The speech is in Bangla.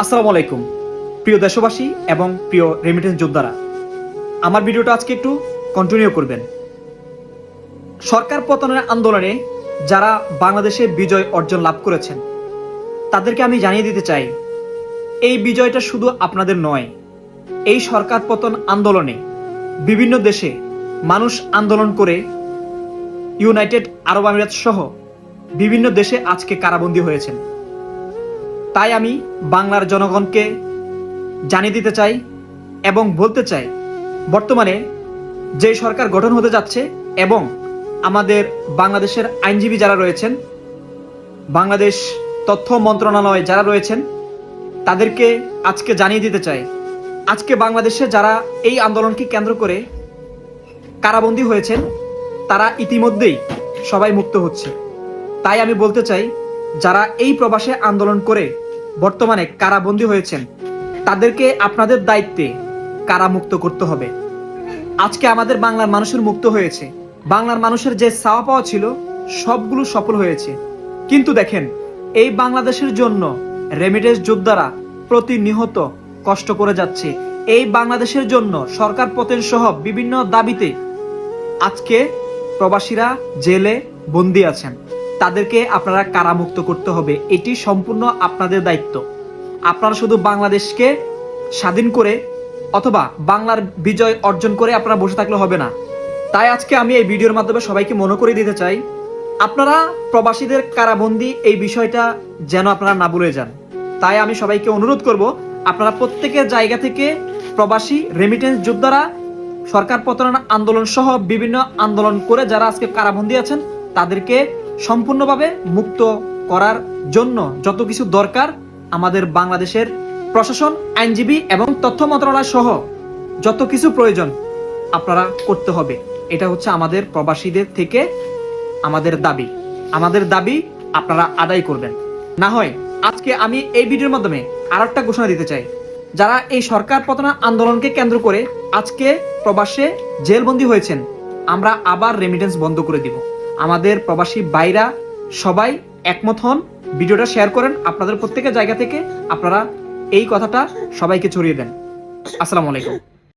আসসালামু আলাইকুম, প্রিয় দেশবাসী এবং প্রিয় রেমিটেন্স যোদ্ধারা। আমার ভিডিওটা আজকে একটু কন্টিনিউ করবেন। সরকার পতনের আন্দোলনে যারা বাংলাদেশে বিজয় অর্জন লাভ করেছেন, তাদেরকে আমি জানিয়ে দিতে চাই, এই বিজয়টা শুধু আপনাদের নয়, এই সরকার পতন আন্দোলনে বিভিন্ন দেশে মানুষ আন্দোলন করে ইউনাইটেড আরব আমিরাত সহ বিভিন্ন দেশে আজকে কারাবন্দী হয়েছেন। তাই আমি বাংলার জনগণকে জানিয়ে দিতে চাই এবং বলতে চাই, বর্তমানে যে সরকার গঠন হতে যাচ্ছে এবং আমাদের বাংলাদেশের আইনজীবী যারা রয়েছেন, বাংলাদেশ তথ্য মন্ত্রণালয়ে যারা রয়েছেন, তাদেরকে আজকে জানিয়ে দিতে চাই, আজকে বাংলাদেশে যারা এই আন্দোলনকে কেন্দ্র করে কারাবন্দী হয়েছেন, তারা ইতিমধ্যেই সবাই মুক্ত হচ্ছে। তাই আমি বলতে চাই, যারা এই প্রবাসে আন্দোলন করে বর্তমানে কারাবন্দী হয়েছেন। তাদেরকে আপনাদের দায়িত্বে কারামুক্ত করতে হবে। আজকে আমাদের বাংলার মানুষের মুক্ত হয়েছে। বাংলার মানুষের যে চাওয়া পাওয়া ছিল, সবগুলো সফল হয়েছে। কিন্তু দেখেন, এই বাংলাদেশের জন্য রেমিটেন্স যোদ্ধারা প্রতিনিহত কষ্ট করে যাচ্ছে। এই বাংলাদেশের জন্য সরকার পতন সহ বিভিন্ন দাবিতে আজকে প্রবাসীরা জেলে বন্দি আছেন। তাদেরকে আপনারা কারামুক্ত করতে হবে। এটি সম্পূর্ণ আপনাদের দায়িত্ব। আপনারা শুধু বাংলাদেশকে স্বাধীন করে অথবা বাংলার বিজয় অর্জন করে আপনারা বসে থাকলে হবে না। তাই আজকে আমি এই ভিডিওর মাধ্যমে সবাইকে মনে করে দিতে চাই, আপনারা প্রবাসীদের কারাবন্দি এই বিষয়টা যেন আপনারা না ভুলে যান। তাই আমি সবাইকে অনুরোধ করব, আপনারা প্রত্যেকের জায়গা থেকে প্রবাসী রেমিটেন্স যোদ্ধারা, সরকার পতন আন্দোলন সহ বিভিন্ন আন্দোলন করে যারা আজকে কারাবন্দি আছেন, তাদেরকে সম্পূর্ণভাবে মুক্ত করার জন্য যত কিছু দরকার আমাদের বাংলাদেশের প্রশাসন, আইনজীবী এবং তথ্য মন্ত্রণালয় সহ যত কিছু প্রয়োজন আপনারা করতে হবে। এটা হচ্ছে আমাদের প্রবাসীদের থেকে আমাদের দাবি। আমাদের দাবি আপনারা আদায় করবেন। না হয় আজকে আমি এই ভিডিওর মাধ্যমে আর একটা ঘোষণা দিতে চাই। যারা এই সরকার পতন আন্দোলনকে কেন্দ্র করে আজকে প্রবাসে জেলবন্দী হয়েছেন, আমরা আবার রেমিটেন্স বন্ধ করে দিব। আমাদের প্রবাসী বাইরা সবাই একমত হন। ভিডিওটা শেয়ার করেন। আপনাদের প্রত্যেকের জায়গা থেকে আপনারা এই কথাটা সবাইকে ছড়িয়ে দেন। আসসালামু আলাইকুম।